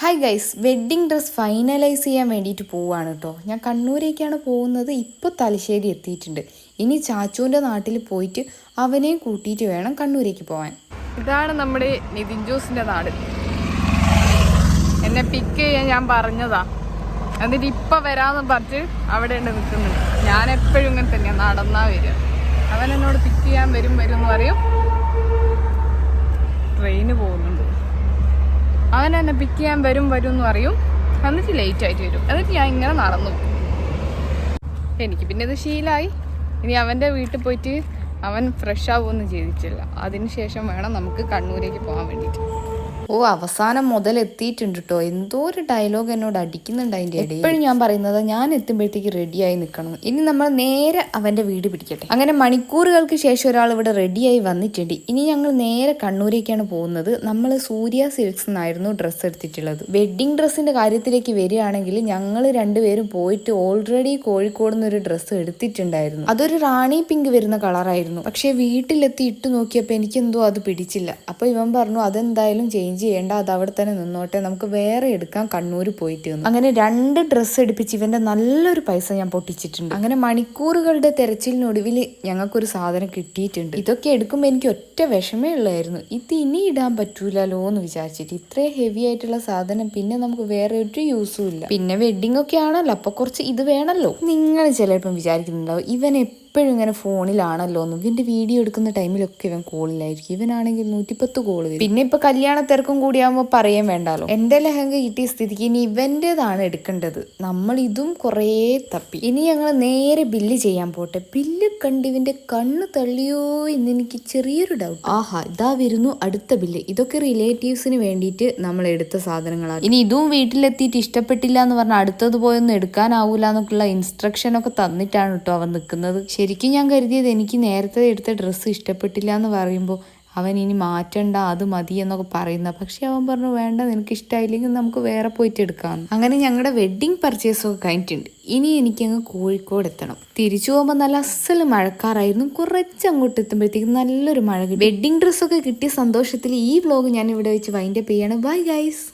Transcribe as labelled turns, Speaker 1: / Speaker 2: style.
Speaker 1: Hi guys wedding dress finalise ചെയ്യാൻ വേണ്ടിയിട്ട് പോവുകയാണ് കേട്ടോ ഞാൻ കണ്ണൂരേക്കാണ് പോകുന്നത്. ഇപ്പോൾ തലശ്ശേരി എത്തിയിട്ടുണ്ട്. ഇനി ചാച്ചുവിന്റെ നാട്ടിൽ പോയിട്ട് അവനെ കൂട്ടിയിട്ട് വേണം കണ്ണൂരേക്ക് പോകാൻ
Speaker 2: ഇതാണ് നമ്മുടെ നിതിൻ ജോസിന്റെ നാട്. എന്നെ പിക്ക് ചെയ്യാൻ ഞാൻ പറഞ്ഞതാ. എന്നിട്ട് ഇപ്പൊ വരാന്ന് പറഞ്ഞ് അവിടെ ഉണ്ട് നിൽക്കുന്നുണ്ട്. ഞാൻ എപ്പോഴും ഇങ്ങനെ തന്നെയാണ് നടന്നാ വരിക. അവൻ എന്നോട് പിക്ക് ചെയ്യാൻ വരും വരും എന്ന് പറയും. ട്രെയിന് പോകുന്നുണ്ട്. അവൻ എന്നെ പിക്ക് ചെയ്യാൻ വരും വരും എന്ന് പറയും. എന്നിട്ട് ലേറ്റ് ആയിട്ട് വരും. എന്നിട്ട് ഞാൻ ഇങ്ങനെ നടന്നു. എനിക്ക് പിന്നെ ഇത് ശീലമായി ഇനി അവന്റെ വീട്ടിൽ പോയിട്ട് അവൻ ഫ്രഷ് ആവുമെന്ന് ചെയ്തിട്ടില്ല അതിനുശേഷം വേണം നമുക്ക് കണ്ണൂരേക്ക് പോകാൻ വേണ്ടിയിട്ട്.
Speaker 1: ഓ അവസാനം മുതൽ എത്തിയിട്ടുണ്ട് കേട്ടോ എന്തോ ഒരു ഡയലോഗ് എന്നോട് അടിക്കുന്നുണ്ട് അതിന്റെ ഇടയിൽ. എപ്പോഴും ഞാൻ പറയുന്നത് ഞാൻ എത്തുമ്പോഴത്തേക്ക് റെഡിയായി നിൽക്കണം. ഇനി നമ്മൾ നേരെ അവന്റെ വീട് പിടിക്കട്ടെ. അങ്ങനെ മണിക്കൂറുകൾക്ക് ശേഷം ഒരാൾ ഇവിടെ റെഡിയായി വന്നിട്ടുണ്ട്. ഇനി ഞങ്ങൾ നേരെ കണ്ണൂരേക്കാണ് പോകുന്നത്. നമ്മൾ സൂര്യ സിൽക്സ് എന്നായിരുന്നു ഡ്രസ്സ് എടുത്തിട്ടുള്ളത്. വെഡ്ഡിങ് ഡ്രസ്സിന്റെ കാര്യത്തിലേക്ക് വരികയാണെങ്കിൽ ഞങ്ങൾ രണ്ടുപേരും പോയിട്ട് ഓൾറെഡി കോഴിക്കോട് നിന്ന് ഒരു ഡ്രസ്സ് എടുത്തിട്ടുണ്ടായിരുന്നു. അതൊരു റാണി പിങ്ക് വരുന്ന കളറായിരുന്നു പക്ഷേ വീട്ടിലെത്തി ഇട്ട് നോക്കിയപ്പോൾ എനിക്കെന്തോ അത് പിടിച്ചില്ല. അപ്പോൾ ഇവൻ പറഞ്ഞു അതെന്തായാലും ചേഞ്ച് ചെയ്യേണ്ട അത് അവിടെ തന്നെ നിന്നോട്ടെ. നമുക്ക് വേറെ എടുക്കാം. കണ്ണൂർ പോയിട്ട് വന്നു. അങ്ങനെ രണ്ട് ഡ്രസ്സ് എടുപ്പിച്ച് ഇവന്റെ നല്ലൊരു പൈസ ഞാൻ പൊട്ടിച്ചിട്ടുണ്ട്. അങ്ങനെ മണിക്കൂറുകളുടെ തെരച്ചിലിനൊടുവിൽ ഞങ്ങൾക്കൊരു സാധനം കിട്ടിയിട്ടുണ്ട്. ഇതൊക്കെ എടുക്കുമ്പോൾ എനിക്ക് ഒറ്റ വിഷമേ ഉള്ളായിരുന്നു. ഇത് ഇനി ഇടാൻ പറ്റൂലല്ലോ എന്ന് വിചാരിച്ചിട്ട് ഇത്രയും ഹെവി ആയിട്ടുള്ള സാധനം പിന്നെ നമുക്ക് വേറെ ഒരു യൂസും ഇല്ല. പിന്നെ വെഡിങ് ഒക്കെ ആണല്ലോ അപ്പൊ കുറച്ച് ഇത് വേണമല്ലോ നിങ്ങൾ ചിലപ്പം വിചാരിക്കുന്നുണ്ടാവും ഇവൻ എപ്പോഴും ഇങ്ങനെ ഫോണിലാണല്ലോ എന്നും. ഇവന്റെ വീഡിയോ എടുക്കുന്ന ടൈമിലൊക്കെ ഇവൻ കോളിലായിരിക്കും. ഇവനാണെങ്കിൽ നൂറ്റിപ്പത്ത് കോൾ വരും. പിന്നെ ഇപ്പൊ കല്യാണ തിരക്കും കൂടിയാകുമ്പോൾ പറയാൻ വേണ്ടാലോ? എന്റെ ലഹങ്ക കിട്ടിയ സ്ഥിതിക്ക് ഇനി ഇവന്റെതാണ് എടുക്കേണ്ടത്. നമ്മൾ ഇതും കുറേ തപ്പി. ഇനി ഞങ്ങൾ നേരെ ബില്ല് ചെയ്യാൻ പോട്ടെ. ബില്ല് കണ്ട് ഇവന്റെ കണ്ണ് തള്ളിയോ എന്ന് എനിക്ക് ചെറിയൊരു ഡൗട്ട് ആഹാ ഇതാ വരുന്നു അടുത്ത ബില്ല്. ഇതൊക്കെ റിലേറ്റീവ്സിന് വേണ്ടിയിട്ട് നമ്മൾ എടുത്ത സാധനങ്ങളാണ്. ഇനി ഇതും വീട്ടിലെത്തിയിട്ട് ഇഷ്ടപ്പെട്ടില്ല എന്ന് പറഞ്ഞാൽ അടുത്തത് പോയൊന്നും എടുക്കാനാവൂല എന്നൊക്കെയുള്ള ഇൻസ്ട്രക്ഷൻ ഒക്കെ തന്നിട്ടാണ് കേട്ടോ അവൻ നിൽക്കുന്നത്. ശരിക്കും ഞാൻ കരുതിയത് എനിക്ക് നേരത്തെ എടുത്ത ഡ്രസ്സ് ഇഷ്ടപ്പെട്ടില്ല എന്ന് പറയുമ്പോൾ അവൻ ഇനി മാറ്റണ്ട അത് മതി എന്നൊക്കെ പറയുന്ന. പക്ഷെ അവൻ പറഞ്ഞു വേണ്ട നിനക്ക് ഇഷ്ടമായില്ലെങ്കിൽ നമുക്ക് വേറെ പോയിട്ട് എടുക്കാം. അങ്ങനെ ഞങ്ങളുടെ വെഡ്ഡിങ് പർച്ചേസ് ഒക്കെ കഴിഞ്ഞിട്ടുണ്ട്. ഇനി എനിക്കങ്ങ് കോഴിക്കോട് എത്തണം. തിരിച്ചു പോകുമ്പോൾ നല്ല അസൽ മഴക്കാറായിരുന്നു. കുറച്ച് അങ്ങോട്ട് എത്തുമ്പോഴത്തേക്കും നല്ലൊരു മഴ കിട്ടി. വെഡ്ഡിങ് ഡ്രസ്സൊക്കെ കിട്ടിയ സന്തോഷത്തിൽ ഈ വ്ലോഗ് ഞാൻ ഇവിടെ വെച്ച് വൈൻഡപ്പ് ചെയ്യാണ്. Bye guys